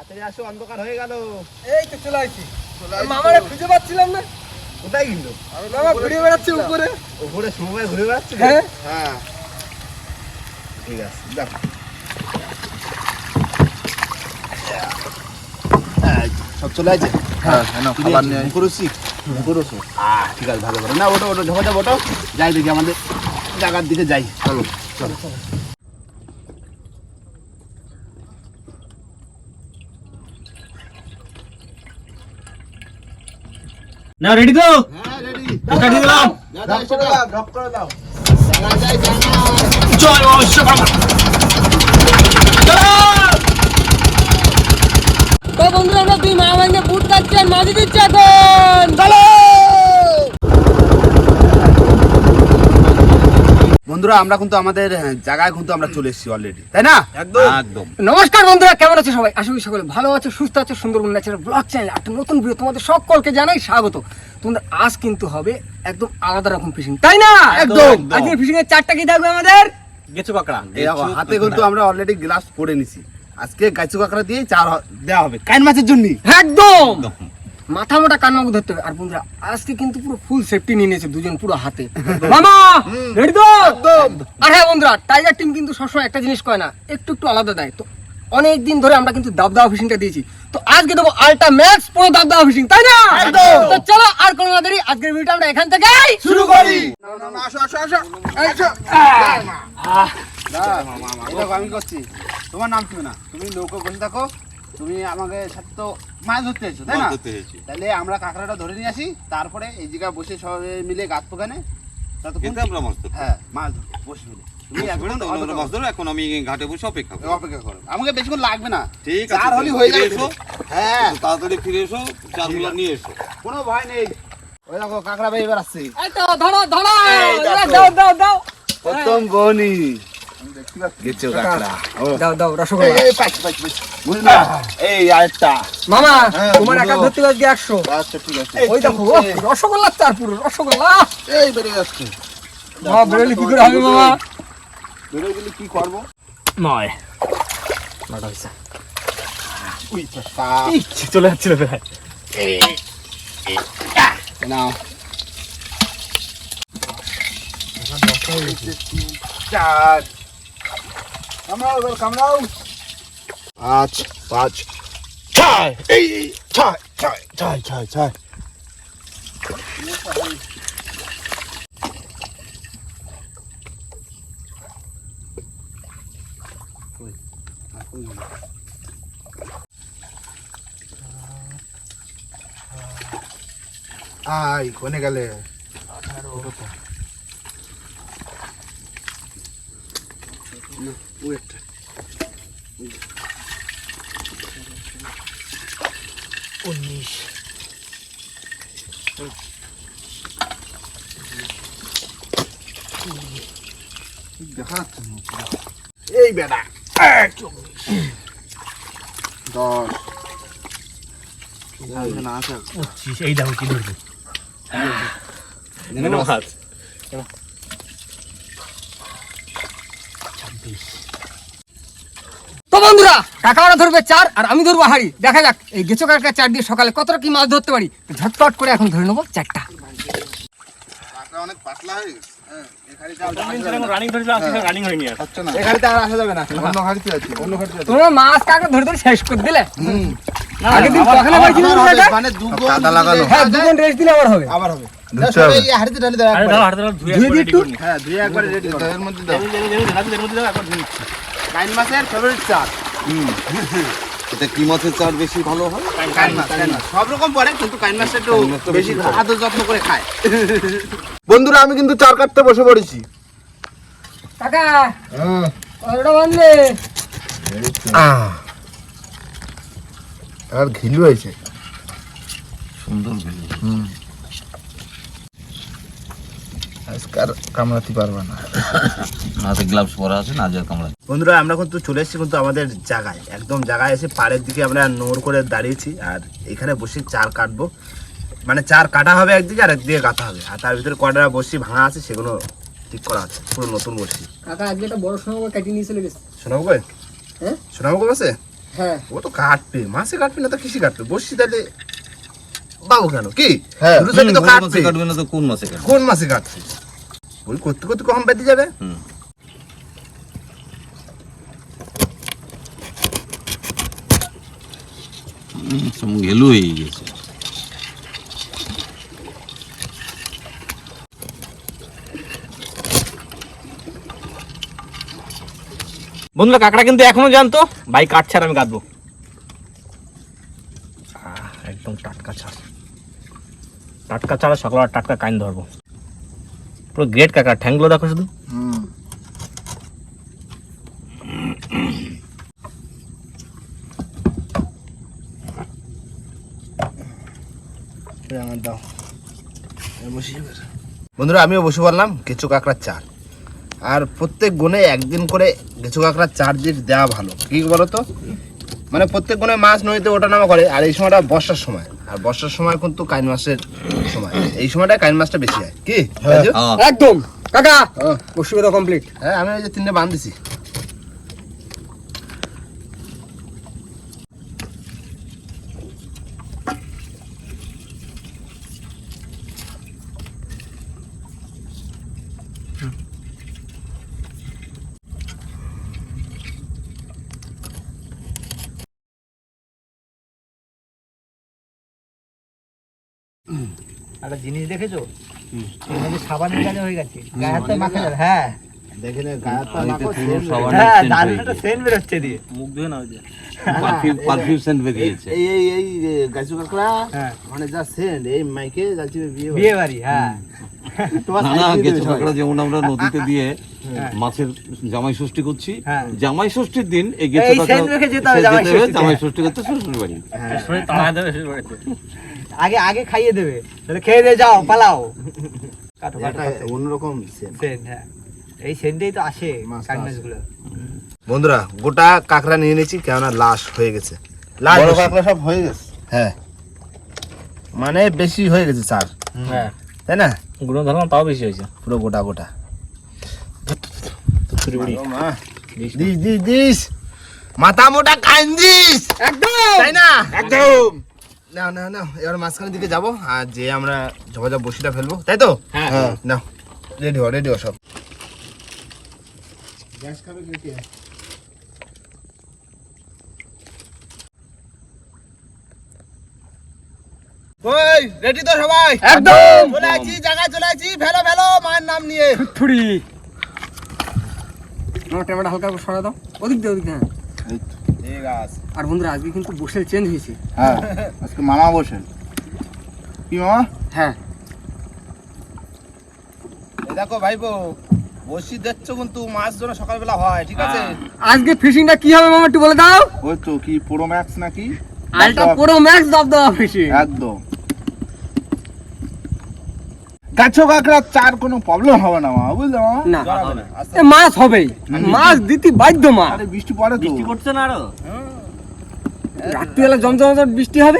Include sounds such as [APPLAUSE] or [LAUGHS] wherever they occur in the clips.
তাড়াতাড়ি আসো অন্ধকার হয়ে গেল। এই তো চলে আসছি মামারে খুঁজে পাচ্ছিলাম না? কোথায় কিন্তু? মামা ঘুরে বেড়াচ্ছে উপরে। ওপরে সময় ঘুরে বেড়াচ্ছে? হ্যাঁ। হ্যাঁ। ঠিক আছে সব চলে আছে হ্যাঁ হ্যাঁ খাবার নিয়ে আহ ঠিক আছে ভালো ভালো না ওটা ওটো ঢোকা যাব ওটো যাই দেখি আমাদের। জায়গার দিকে যাই। চলো চলো। না রেডি তো? হ্যাঁ দিয়ে দিলাম। বিশ্বকর্মা। তো বন্ধুরা আমরা দুই মা ভাঙে বুট কাটছি আর মাঝে দিচ্ছি এখন। চলো! বন্ধুরা আমরা কিন্তু আমাদের হ্যাঁ, জায়গায় কিন্তু আমরা চলে এসেছি অলরেডি তাই না? একদম। একদম। নমস্কার বন্ধুরা কেমন আছে সবাই? আশা করি সকলে ভালো আছে সুস্থ আছে সুন্দরবন ন্যাচারাল ব্লগ চ্যানেল একটা নতুন ভিডিও তোমাদের সকলকে জানাই স্বাগত। তোমাদের আজ কিন্তু হবে একদম আলাদা রকম ফিশিং তাই না? একদম। আজকে ফিশিং এর চারটা কি থাকবে আমাদের? গেছো দেখো, হাতে কিন্তু আমরা অলরেডি গ্লাস পরে নিছি। আজকে গাইছু কাঁকড়া দিয়ে চার দেওয়া হবে। কাইন মাছের জন্য। একদম। মাথা মোটা কানমাগু ধরতে হবে। আর বন্ধুরা আজকে কিন্তু পুরো ফুল সেফটি নিয়ে নিয়েছে দুজন পুরো হাতে। মামা রেডি তো? আর হ্যাঁ বন্ধুরা টাইগার টিম কিন্তু সবসময় একটা জিনিস কয় না একটু একটু আলাদা দেয়। তো অনেক দিন ধরে আমরা কিন্তু দাবদাবা ফিশিংটা দিয়েছি। তো আজকে দেবো আলটা ম্যাক্স পুরো দাবদাবা ফিশিং তাই না? তো চলো আর কোনো না দেরি আজকের ভিডিওটা আমরা এখান থেকে শুরু করি। আসো আসো আসো। আসো। দেখো আমি করছি। তোমার নাম কি না? তুমি নৌকো বসে থাকো। তুমি আমাকে সাথে তো মাছ ধরতে এসেছ তাই না? তাহলে আমরা কাঁকড়াটা ধরে নিয়ে আসি তারপরে এই জায়গায় বসে সবাই মিলে গাছ পোকানে আমরা মাছ ধরবো। হ্যাঁ মাছ ধরবো বসে মিলে এখন আমি ঘাটে বসে অপেক্ষা অপেক্ষা করো। আমাকে বেশিক্ষণ লাগবে না। ঠিক আছে চার হলি হয়ে এসো। হ্যাঁ। তাড়াতাড়ি ফিরে এসো চারগুলো নিয়ে এসো। কোনো ভয় নেই। ওই দেখো কাঁকড়া ভাই এবার আসছে এই তো ধরো ধরো। দাও দাও দাও। প্রথম বনি। দাও দাও রসগোল্লা। এই পাইছি পাইছি পাইছি। বুঝলি না? এই আরেকটা। মামা তোমার একা ধরতে আজকে একশো। আচ্ছা ঠিক আছে। ওই দেখো রসগোল্লা চার পুরো রসগোল্লা। এই বেরিয়ে যাচ্ছে। বাবা বেরোলে কি করে হবে মামা? বেরিয়ে গেলে কি করব? নয়। উই চাষা চলে যাচ্ছিল প্রায়। নাও। চার। কামড়াও এবার কামড়াও পাঁচ পাঁচ ছয় এই এই, ছয় ছয় ছয় ছয় ছয় আই কোনে গেলে ওয়েট উনিশ। দেখা যাচ্ছে না। এই বেটা দশ। না আছে এই দেখো কি ধরবে? মাছ বন্ধুরা কাকাওয়ারা ধরবে চার আর আমি ধরবো হাড়ি। দেখা যাক এই গেছো কাকা চার দিয়ে সকালে কতটা কি মাছ ধরতে পারি? ঝটপট করে এখন ধরে নেব চারটা। অনেক পাতলা হয়ে গেছে। হ্যাঁ তোমরা মাছ কাকা ধরে ধরে শেষ করে দিলে? আগের দিন কখনো পাইছিল কাকা? মানে দুগুণ কাদা লাগানো। হ্যাঁ দুজন রেস্ট দিলে আবার হবে। আবার হবে। হ্যাঁ মাছের ফেভারিট চাট এটা কি মাছের চার বেশি ভালো হয়? সব রকম পরে কিন্তু কাইন মাছটা একটু বেশি আদর যত্ন করে খায়। বন্ধুরা আমি কিন্তু চার কাটতে বসে পড়েছি। কাকা কতটা বান্ধবে আর ঘিলু হয়েছে। সুন্দর আজকার কামড়াতে পারবে না। হাতে গ্লাভস পরা আছে না আজের কামড়া বন্ধুরা আমরা কিন্তু চলে এসেছি কিন্তু আমাদের জায়গায়। একদম জায়গায় এসে পাড়ের দিকে আমরা নোড় করে দাঁড়িয়েছি আর এখানে বসে চার কাটবো। মানে চার কাটা হবে একদিকে আর একদিকে কাটা হবে। আর তার ভিতরে কটা বসি ভাঙা আছে সেগুলো ঠিক করা আছে। পুরো নতুন বসি কাকা আজকে একটা বড় সময় কাটিয়ে নিয়ে চলে গেছে। শোনাবো হ্যাঁ? আছে হ্যাঁ। ও তো কাটবে। মাছে কাটবে না তো কিসে কাটবে? বসছি তাহলে বাবু কেন? কি? হ্যাঁ, দুটো সাইডে তো কাটবে। কাটবে না তো কোন কাটবে? কোন মাছে কাটছে ওই করতে করতে কম বেঁধে যাবে? গেলু হয়ে গেছে। বন্ধুরা কাকড়া কিন্তু এখনও জানতো ভাই কাটছে আর আমি কাঁদবো আহ, একদম টাটকা ছাড়। টাটকা ছাড়া সকাল টাটকা কাইন ধরবো। পুরো গ্রেট কাকা ঠ্যাংগুলো দেখো শুধু। বন্ধুরা আমিও বসে বললাম কেঁচো কাঁকড়ার চার আর প্রত্যেক গুণে একদিন করে কেঁচো কাঁকড়ার চার দিক দেওয়া ভালো। কি বলো তো? মানে প্রত্যেক গুণে মাছ নদীতে ওঠা নামা করে আর এই সময়টা বর্ষার সময়। আর বর্ষার সময় কিন্তু কাইন মাছের সময়। এই সময়টা কাইন মাছটা বেশি হয়। কি? রাজু? হ্যাঁ। একদম। কাকা হ্যাঁ। অসুবিধা কমপ্লিট হ্যাঁ আমি ওই যে তিনটে বান দিছি একটা জিনিস দেখেছ সাবানের কাজে হয়ে গেছে গায়ে হাতে মাখা যাবে হ্যাঁ দেখে নে গায়ে তো এই তো মাখো, পুরো সেম সবার হ্যাঁ scent দারুণ হয়ে একটা গেছে। সেন্ট বেরোচ্ছে দিয়ে মুখ ধুয়ে নাও যে পারফিউম পারফিউম সেন্ট বেরিয়েছে এই যে গাছু। কাঁকড়া? হ্যাঁ। মানে যা সেন্ট এই মাইকে যাচ্ছি বিয়ে বিয়ে বাড়ি হ্যাঁ। না গেছো। কাঁকড়া যেমন আমরা নদীতে দিয়ে মাছের জামাই ষষ্ঠী করছি। হ্যাঁ। জামাই ষষ্ঠীর দিন এই গেছো এই কাঁকড়া সেন্ট রেখে যেতে হবে সে জামাই ষষ্ঠী করতে শ্বশুর বাড়ি আগে আগে খাইয়ে দেবে। তাহলে খেয়ে দিয়ে যাও পালাও। কাটো অন্যরকম সেন্ট হ্যাঁ। এই সেন্টেই তো আসে বন্ধুরা গোটা কাঁকড়া নিয়ে নিয়েছি কেননা লাশ হয়ে গেছে। লাশ বড় কাঁকড়া সব হয়ে গেছে? হ্যাঁ। মানে বেশি হয়ে গেছে স্যার হ্যাঁ। তাই না? গুঁড়ো ধরলাম তাও বেশি হয়েছে। পুরো গোটা গোটা। This this this. মাথা মোটা কাইন দিস একদম! তাই না? একদম! না না না এবার মাঝখানের দিকে যাব আর যে আমরা ঝপাঝপ বসিটা ফেলব তাই তো? হ্যাঁ। না রেডি হো রেডি হো সব। ওই রেডি তো সবাই? একদম। চলে আছি জায়গায় চলে আছি ফেলো ফেলো মায়ের নাম নিয়ে। থুড়ি হালকা করে সরা দাও। ওদিক দিয়ে ওদিক হ্যাঁ। ঠিক আছে। আর বন্ধুরা আজকে কিন্তু বসেল চেঞ্জ হয়েছে। হ্যাঁ আজকে মামা বসেন কি মামা? হ্যাঁ। এই দেখো ভাইপো বসি দেখছ কিন্তু মাছ যেন সকালবেলা হয় ঠিক আছে? আজকে ফিশিংটা কি হবে মামা একটু বলে দাও। ওই তো কি প্রো ম্যাক্স নাকি? আলটা পুরো ম্যাক্স দাব দাও ফিশিং একদম। কাছো কাঁকড়ার চার কোনো প্রবলেম হবে না মামা বুঝলে না। মাছ হবেই মাছ দিতে বাধ্য মা। বৃষ্টি পড়ে তো। বৃষ্টি পড়ছে না আরও? রাত্রিবেলা জমজমাট বৃষ্টি হবে।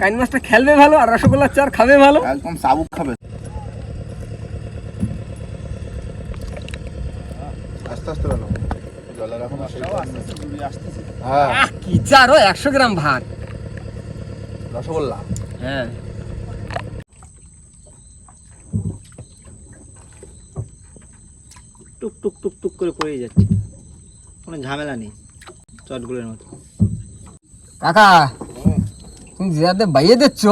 কাইন মাছটা খেলবে ভালো আর রসগোল্লার চার খাবে ভালো। একদম সাবুক খাবে। আস্তে আস্তে হ্যাঁ। আহ, কি চার একশো গ্রাম ভাত। রসগোল্লা। হ্যাঁ। টুক টুক টুক টুক করে পড়ে যাচ্ছে। কোনো ঝামেলা নেই। চটগুলোর মতো। কাকা তুমি যে রাতে বাইয়ে দিচ্ছ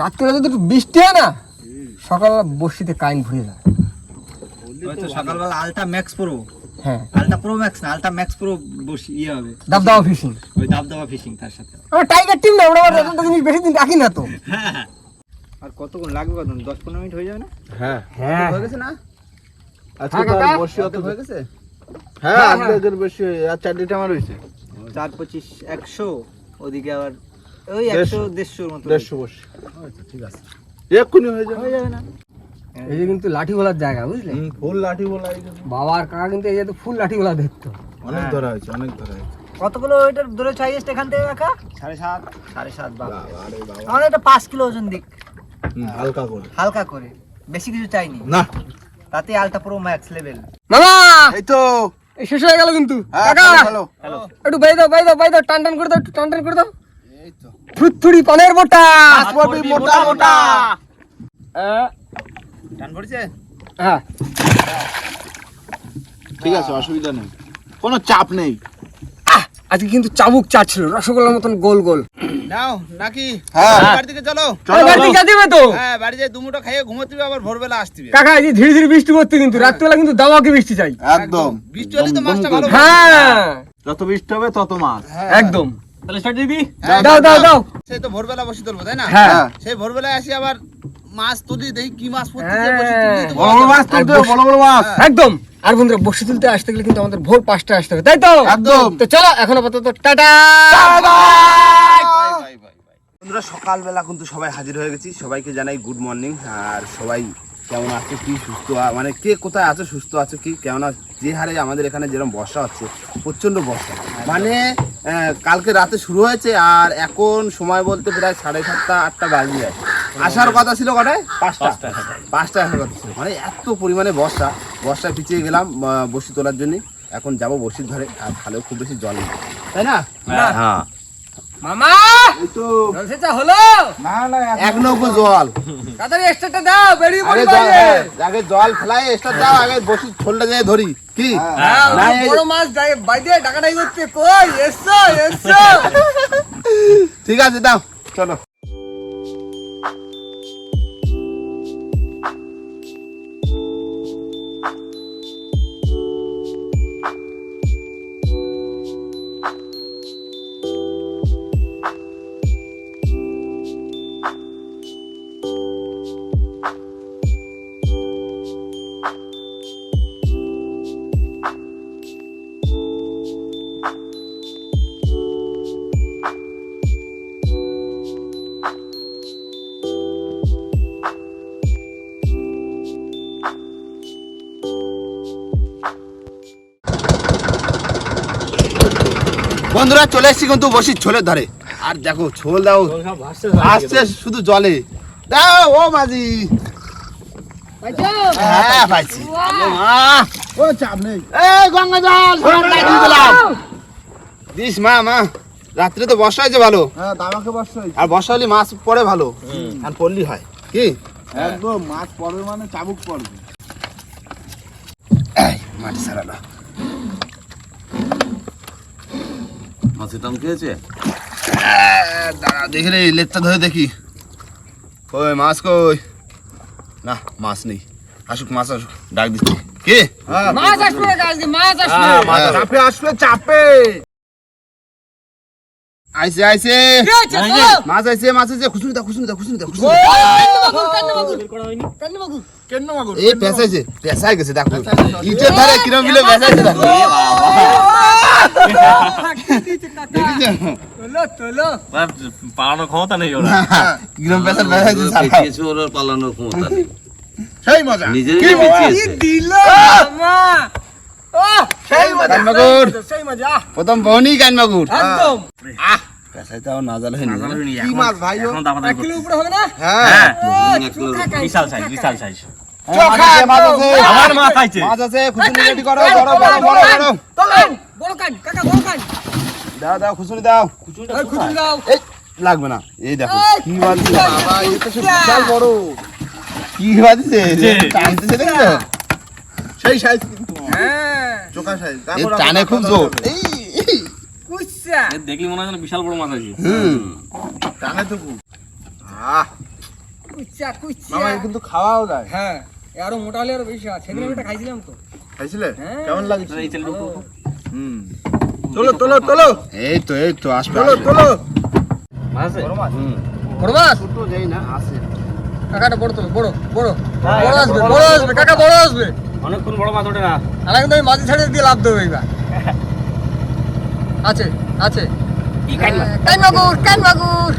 রাত্রিবেলা যদি একটু বৃষ্টি হয় না? সকালবেলা বসিতে কাইন ঘুরে যায়। হয়তো সকালবেলা আলটা ম্যাক্স প্রো। হ্যাঁ। আলটা প্রো ম্যাক্স না আলটা ম্যাক্স প্রো বসি ইয়ে হবে। দাব দাবা ফিশিং ওই দাবদাবা ফিশিং তার সাথে। আমরা টাইগার টিম না আমরা জিনিস বেশি দিন রাখি না তো। আর কতক্ষণ লাগবে দশ পনেরো মিনিট হয়ে যাবে না? হ্যাঁ। হ্যাঁ। হয়ে গেছে না? হ্যাঁ। অত হয়ে গেছে? হ্যাঁ হ্যাঁ, বেশি হয়ে- চারটিটা আমার হয়েছে। চার পঁচিশ একশো ওদিকে আবার ওই একশো দেড়শোর মতো। দেড়শো বর্ষি আচ্ছা, ঠিক আছে। এক্ষুনি হয়ে যাবে। হয়ে যাবে না। এই যে কিন্তু লাঠি ভোলার জায়গা বুঝলে? ফুল লাঠি বলা এই যে। বাবা আর কাকা কিন্তু এই যে ফুল লাঠি ভোলা দেখতো। অনেক ধরা হয়েছে অনেক ধরা হয়েছে। কতগুলো ওইটার দূরে হাইয়েস্ট এখান থেকে রাখা সাড়ে সাত। সাড়ে সাত বাবা বাবা। রে এটা পাঁচ কিলো ওজন দিক। হালকা করে। হালকা করে। বেশি কিছু চাইনি। না। তাতে আলটা পুরো ম্যাক্স লেভেল। মামা! এই তো। শেষ হয়ে গেল কিন্তু। হ্যাঁ, কাকা একটু বাই দাও বাই দাও বাই দাও টান টান করে দাও একটু টান টান করে দাও। থুড়থুড়ি পানের মোটা মোটা মোটা। টান পড়ছে? হ্যাঁ। ঠিক আছে অসুবিধা নেই। কোনো চাপ নেই। আজকে কিন্তু চাবুক চা ছিল রসগোল্লার মতন গোল গোল। নাও নাকি? হ্যাঁ। বাড়ি থেকে চলো। দিবে তো? হ্যাঁ বাড়ি যাই দুমুটো খাইয়ে ঘুমোতে হবে আবার ভোরবেলা আসতে হবে কাকা এই ধীরে ধীরে বৃষ্টি পড়তে কিন্তু রাত্রিবেলা কিন্তু দাওয়াকে বৃষ্টি চাই। একদম। বৃষ্টি হলে তো মাছটা ভালো হ্যাঁ। যত বৃষ্টি হবে তত মাছ। একদম। তাহলে স্টার্ট দিবি? দাও দাও দাও। সেই তো ভোরবেলা বসে তুলবো তাই না? হ্যাঁ। সেই ভোরবেলায় আসি আবার মাছ তুলি দেখি কি মাছ পড়তেছে হ্যাঁ। বসে তুলি তো বড় বড় মাছ তুলতে বড় বড় মাছ। একদম। আর বন্ধুরা বসে তুলতে আসতে গেলে কিন্তু আমাদের ভোর পাঁচটা আসতে হবে তাই তো? একদম। তো চলো এখন আপাতত টাটা! বন্ধুরা সকালবেলা কিন্তু সবাই হাজির হয়ে গেছি। সবাইকে জানাই গুড মর্নিং আর সবাই কেমন আছে? কি সুস্থ মানে কে কোথায় আছে সুস্থ আছে কি? কেমন আছে? যে হারে আমাদের এখানে যেরকম বর্ষা হচ্ছে প্রচণ্ড বর্ষা। মানে কালকে রাতে শুরু হয়েছে আর এখন সময় বলতে প্রায় সাড়ে সাতটা আটটা বাজে। যায় আসার কথা ছিল কটায়? পাঁচটা। পাঁচটা আসার কথা ছিল। মানে এত পরিমাণে বর্ষা। বর্ষা পিছিয়ে গেলাম বসি তোলার জন্য। এখন যাব বসির ধরে আর ভালো খুব বেশি জল নেই। তাই না? হ্যাঁ। মামা! তো। জল হলো? না না এক নৌকো জল। তাড়াতাড়ি এক্সট্রাটা দাও বেরিয়ে আগে পড়ি জল বাইরে। হ্যাঁ, আগে জল ফেলাই এক্সট্রা দাও আগে বসি ছোলটা দিয়ে ধরি কি? হ্যাঁ, না, বড় মাছ বাইরে কই? এসছো এসছো ঠিক আছে দাও। চলো। বন্ধুরা চলে এসেছি কিন্তু বসি ছোলের ধারে। আর দেখো ছোল দাও। আসছে শুধু জলে। দাও ও মাঝি। হ্যাঁ পাইছি। ও চাপ নেই। এই গঙ্গা জল। দিলাম। দিস মা মা। রাত্রে তো বর্ষা হয়েছে ভালো। হ্যাঁ বর্ষা আর বর্ষা হলে মাছ পড়ে ভালো। আর পড়লি হয়। কি? একদম মাছ পড়বে মানে চাবুক পড়বে। মাটি সারালো মাছের দাম খেয়েছে দাঁড়া দেখি রে লেটটা ধরে দেখি। কই মাছ কই? না মাছ নেই। আসুক মাছ আসুক ডাক দিচ্ছি। কি? মাছ আসবে আজকে মাছ আসবে চাপে আসলে চাপে। আইছে আইছে। কি হয়েছে, মাছ আইছে মাছ আইছে। খুশুনি দা খুশুনি দা খুশুনি দা খুশুনি কেন মাগুর? এই পেঁচাইছে পেঁচাই গেছে দেখো। ইটের ধারে কিরম মিলে পেঁচাইছে দেখো। তোলো তোলো। পালানোর ক্ষমতা নেই ওরা। কিরম পেঁচার পেঁচাইছে সারা। ওর পালানোর ক্ষমতা নেই। সেই মজা। নিজেরই দিল মামা। ও সেই মজা। কানমাগুর প্রথম বহনি কানমাগুর একদম। পেঁচাইতে আমার নাজাল হয়নি। কি মাছ ভাই এখন দাবা এক কিলো উপরে হবে না? হ্যাঁ। খাই, বিশাল সাইজ বিশাল সাইজ মাছ মাছ আছে আমার মা খাইছে মাছ আছে খুশুনি রেডি করো বড় বড় বড় বড় বড় কান কাকা বড় কান দাও দাও। খুশুনি দাও ওই খুচুর দাও। এই লাগবে না। এই দেখো কি বাজছে? বাবা এ তো বিশাল বড়। কি বাজছে? টানতেছে দেখছ? সেই সাইজ কিন্তু। হ্যাঁ। সাইজ টানে খুব জোর। এই। এই, কুচ্চা দেখলি মনে হয় যেন বিশাল বড় মাছ আছে। হুম। টানে তো খুব। আহ। কুচ্চা কুচ্চা মামা কিন্তু খাওয়াও যায়। হ্যাঁ। আরও মোটা হলে আরও বেশি হয় সেদিন একটা খাইছিলাম তো। খাইছিলে? হ্যাঁ। কেমন লাগছে? এই হুম। তোলো তোলো তোলো। এই তো এই তো আসবে তোলো আসবে। তোলো। মাছ আছে? বড় মাছ? ছোট যাই না আসে কাকাটা বড় তো বড় বড়। বড় আসবে বড় আসবে কাকা বড় আসবে। অনেকক্ষণ বড় মাছ ওঠে না। আর মাঝি ছাড়িয়ে দিয়ে লাভ দেবো এইবার। আছে আছে। কি কাইন মাছ কান মাগুর কান মাগুর।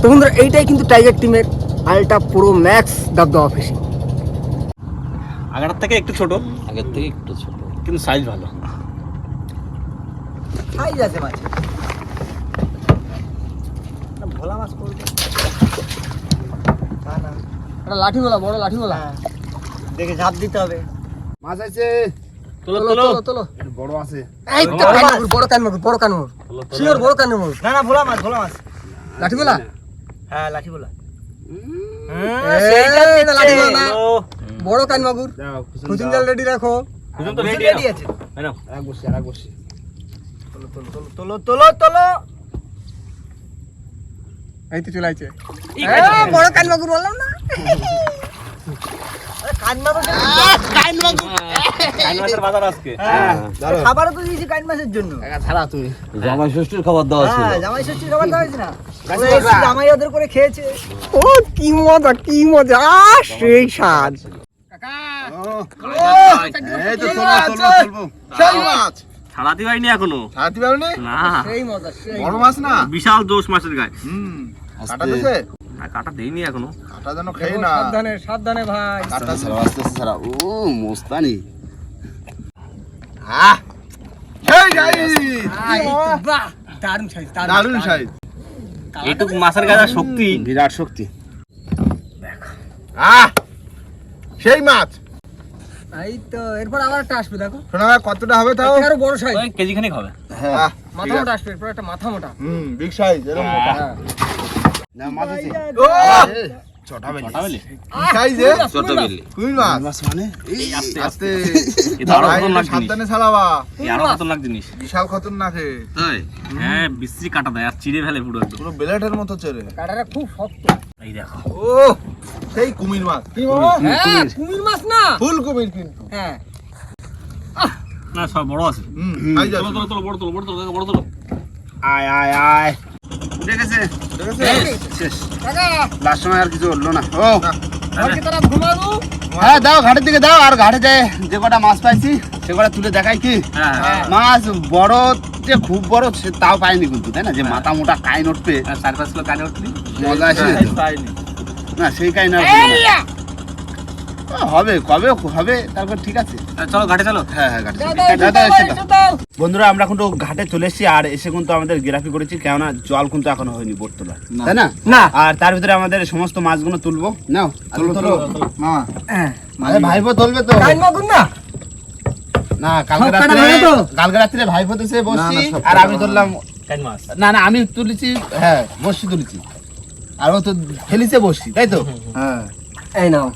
তো বন্ধুরা এইটাই কিন্তু টাইগার টিমের আলট্রা প্রো ম্যাক্স দাবদাওয়া ফিশিং আগের থেকে একটু ছোট। আগের থেকে একটু ছোট। কিন্তু সাইজ ভালো। সাইজ আছে মাছ ভোলা মাছ করবে না না। একটা লাঠি বলা বড় লাঠি বলা হ্যাঁ। দেখে ঝাঁপ দিতে হবে। মাছ আছে তোলো তোলো তোলো। তোলো তোলো। বড় আছে। এই তো কান বড় কান বড় কান শিওর বড় কান না না ভোলা মাছ ভোলা মাছ। লাঠি হ্যাঁ লাঠি না বড় কান মাগুর জাল রেডি রাখো। তো রেডি আছে। এই আর বসি আর বসি। তোলো তোলো তোলো তোলো তোলো তোলো। এই তো চলে আইছে। বড় কান মাগুর বললাম না। [LAUGHS] কান মাছ কাইন মাছের বাজার আজকে। খাবারও তো দিয়েছি কান মাছের জন্য। ছাড়া তুমি জামাই ষষ্ঠীর খাবার দেওয়া ছিল। হ্যাঁ জামাই ষষ্ঠীর খাবার দেওয়া হয়েছে না। গাছ ওরা এসে কাকা। জামাই ওদের করে খেয়েছে। ও কি মজা কি মজা। সেই স্বাদ। এই তো চলো চলো চলবো সেই মাছ। ছাড়াতে পারিনি এখনও? ছাড়াতে পারোনি না? সেই মজা বড় মাছ না? বিশাল জোশ মাছের গায়ে। কাটা দিছে কাটা দেইনি এখনও। কাটা যেন খাই না। সাবধানে সাবধানে ভাই। আস্তে ছাড়া আস্তে আস্তে ছাড়া ও মোস্তানি। আহ! সেই গাইস আহ, এই তো, বাহ! দারুণ সাইজ দারুণ। সাইজ। এইটুকু মাছের গায়ে শক্তি। বিরাট শক্তি। আহ! সেই মাছ। এই তো এরপর আবার একটা আসবে দেখো। শোনা কতটা হবে তাও? আরও বড় সাইজ। কেজি খানিক হবে। মাথা মোটা আসবে এরপর একটা মাথা মোটা। হুম বিগ সাইজ এরকম মোটা। না মাছ আছে। ও! ছটা বেলি ছটা বেলি সাইজ এ? কুইল মাছ? মাছ মানে? এই আস্তে আস্তে। আস্তে। এটা আরও খতরনাক জিনিস। সাবধানে চালাবা এই আরও খতরনাক জিনিস। বিশাল খতরনাক হে তাই? হ্যাঁ বিশ্রী কাটা দেয় আর চিড়ে ফেলে পুরো একদম। পুরো ব্লেডের মতো কাটাটা খুব শক্ত। এই দেখো। ও সেই কুমির মাছ। কি হ্যাঁ কুমির। মাছ না? ফুল কুমির কিন্তু। হ্যাঁ। না সব বড় আছে। হুম বড় তোলো বড় তোলো বড় তোলো। আয় আয় আয়। উঠে গেছে লাস্ট সময় আর কিছু উঠল না। ও। ঘরকে তারা ঘুমাবো হ্যাঁ দাও ঘাটের দিকে দাও আর ঘাটে যায় যে কটা মাছ পাইছি সে কটা তুলে দেখাই কি? হ্যাঁ হ্যাঁ। মাছ বড় যে খুব বড় সে তাও পাইনি কিন্তু তাই না? যে মাথা মোটা কাইন উঠবে চার পাঁচ কিলো কাইন উঠলি মজা আসে না সেই কাইন হবে কবে হবে তারপর ঠিক আছে। চলো ঘাটে চলো। হ্যাঁ হ্যাঁ ঘাটে। বন্ধুরা আমরা কিন্তু ঘাটে চলে এসেছি আর এসে কিন্তু আমাদের গ্রাফি করেছি কেননা জল কিন্তু এখনও হয়নি বোট তোলা তাই না? না। আর তার ভিতরে আমাদের সমস্ত মাছগুলো তুলবো। নাও তোলো। হ্যাঁ। তুলবে তো। না? না কালকে রাত্রে কালকে রাত্রে দিছে বসছি আর আমি ধরলাম না না আমি তুলেছি হ্যাঁ বসছি তুলেছি। আর ও তো ফেলিছে বসছি তাই তো? হ্যাঁ এই নাও।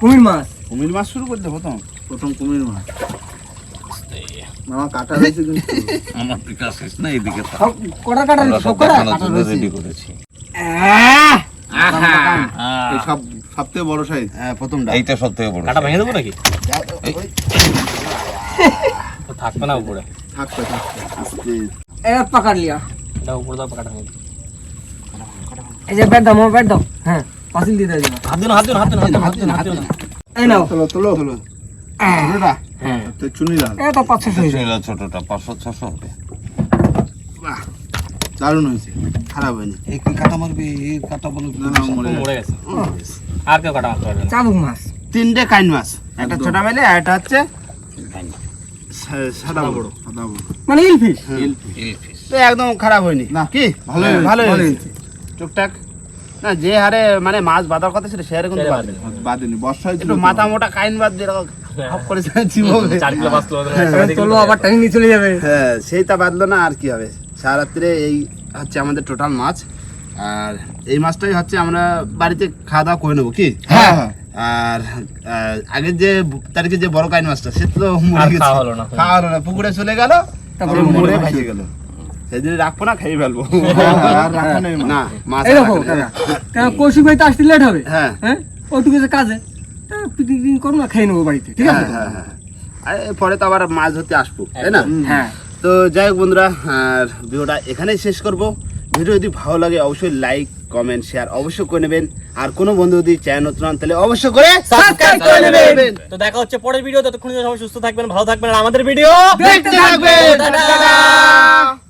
কুমির মাছ। কুমির মাছ শুরু করতে প্রথম। প্রথম কুমির মাছ। মামা কাটা রয়েছে কিন্তু। আমার বিকাশ শেষ না এদিকে কটা কাটা আমরা সব সব কটা? দেখানোর রেডি করেছি। এই সব সবথেকে বড় সাইজ। হ্যাঁ প্রথমটা। এইটা সব বড় কাটা ভেঙে দেবো নাকি? থাকবে না উপরে। থাকবে আস্তে। পাকার লিয়া। এটা উপরে দাও এই যে ব্যাট দাও মোর ব্যাট দাও। হ্যাঁ। পাসিল দিয়ে এবার। হাত দিন হাত দিন হাত দিন হাত দিন হাত দিন হাত দিন এই নাও। তোলো তোলো তোলো। হ্যাঁ। তো চুনি লাল। এটা তো পাঁচশো হয়েছে ছোটটা পাঁচশো ছশো হবে। বাহ। দারুণ হয়েছে। খারাপ হয়নি। এই কি কাটা মারবি? এই কাটা বলো না না মরে মরে গেছে। আর কেউ কাটা মারতে পারবে চাবুক মাছ। তিনটে কাইন মাছ। একটা ছোট বেলে আর একটা হচ্ছে সাদা বড়। সাদা বড়। মানে তো একদম খারাপ হয়নি। না। কি? ভালো হ্যাঁ, ভালো ভালো হয়েছে। টুকটাক। না যে হারে মানে মাছ বাঁধার কথা ছিল সে হারে কিন্তু বাঁধেনি। একটু মাথা মোটা কাইন বাদ আবার টাইম চলে যাবে। হ্যাঁ সেইটা বাদলো না আর কি হবে? এই হচ্ছে আমাদের টোটাল মাছ। আর এই মাছটাই হচ্ছে আমরা বাড়িতে খাওয়া দাওয়া করে নেব কি? হ্যাঁ। হ্যাঁ আর আগের যে তারিখে যে বড় কাইন মাছটা সে তো মরে গেছে। খাওয়া হলো না। পুকুরে চলে গেল তারপরে মরে মরে ভেসে গেল। সেদিন রাখব না খেয়ে ফেলব। আর রাখা নেই মা। না মাছ এই আর দেখো রাখা নেই। কেন কৌশিক ভাই তো আসতে লেট হবে। হ্যাঁ। হ্যাঁ? যে কাজে পিকনিক করব না খেয়ে নেব বাড়িতে ঠিক আছে? হ্যাঁ। আরে পরে তো আবার মাছ ধরতে আসব তাই না? হ্যাঁ। তো যাই হোক বন্ধুরা আর ভিডিওটা এখানেই শেষ করব। ভিডিও যদি ভালো লাগে অবশ্যই লাইক কমেন্ট শেয়ার অবশ্যই করে নেবেন। আর কোনো বন্ধু যদি চ্যানেল নতুন হন, তাহলে অবশ্যই করে সাবস্ক্রাইব করে নেবেন। তো দেখা হচ্ছে পরের ভিডিও ততক্ষণ সবাই সুস্থ থাকবেন ভালো থাকবেন আর আমাদের ভিডিও দেখতে থাকবেন। টাটা।